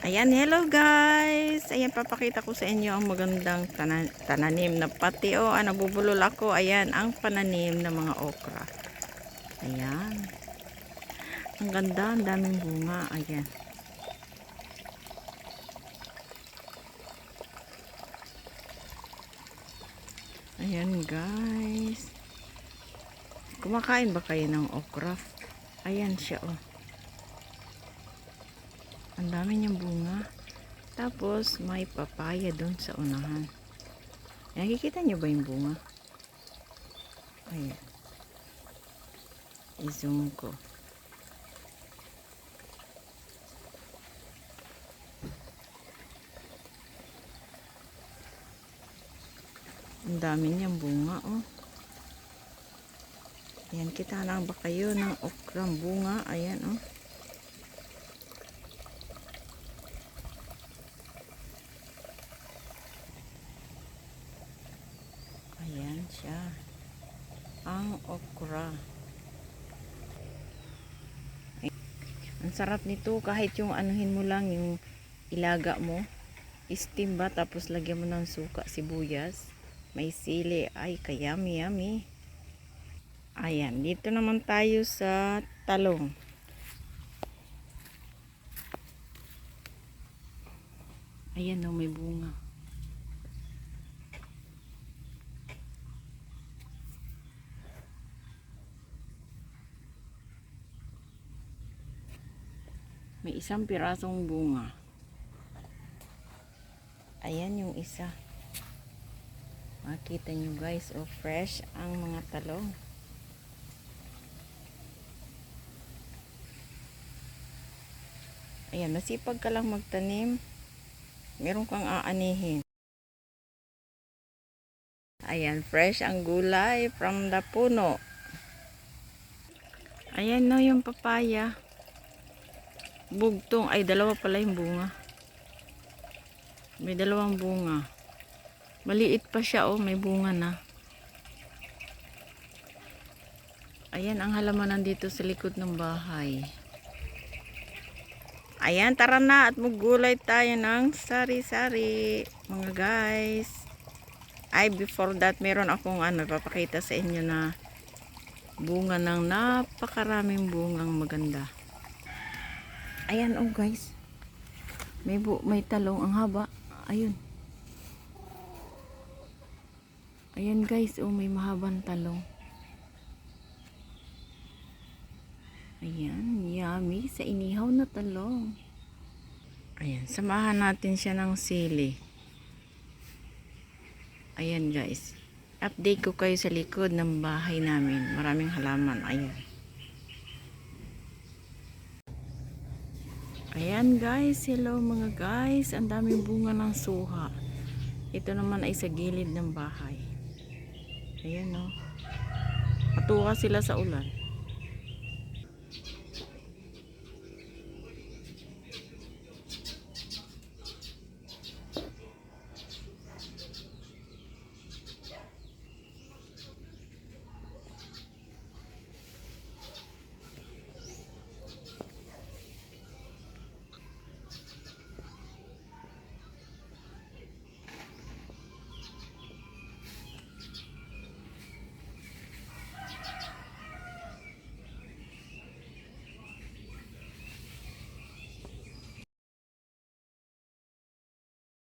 Ayan, hello guys! Ayan, papakita ko sa inyo ang magandang tanan tananim na pati o ah, nabubulol ako. Ayan, ang pananim ng mga okra. Ayan. Ang ganda, ang daming bunga. Ayan. Ayan guys. Kumakain ba kayo ng okra? Ayan siya oh. Ang dami niyang bunga. Tapos, may papaya doon sa unahan. Nakikita niyo ba yung bunga? Ayan. I-zoom ko. Ang dami niyang bunga, oh. Ayan, kita lang ba kayo ng okrang bunga? Ayan, oh. Ayan siya. Ang okra. Ang sarap nito kahit yung anuhin mo lang yung ilaga mo. Steam ba tapos lagyan mo ng suka, sibuyas. May sili. Ay, kayami yummy. Ayan, dito naman tayo sa talong. Ayan oh, may bunga. May isang pirasong bunga. Ayan yung isa. Makita nyo guys, oh fresh ang mga talong. Ayan, masipag ka lang magtanim. Meron kang aanihin. Ayan, fresh ang gulay from the puno. Ayan no yung papaya. Bugtong. Ay, dalawa pala yung bunga. May dalawang bunga. Maliit pa siya, oh. May bunga na. Ayan, ang halaman nandito sa likod ng bahay. Ayan, tara na at maggulay tayo ng sari-sari. Mga guys. Ay, before that, meron akong ano, papakita sa inyo na bunga ng napakaraming bungang maganda. Ayan oh guys. May bu may talong ang haba. Ayun. Ayan guys, oh may mahabang talong. Ayan, yummy sa inihaw na talong. Ayan, samahan natin siya ng sili. Ayan guys. Update ko kayo sa likod ng bahay namin. Maraming halaman. Ayan. Ayan guys, hello mga guys. Ang daming bunga ng suha. Ito naman ay sa gilid ng bahay. Ayan o. Oh. Matuwa sila sa ulan.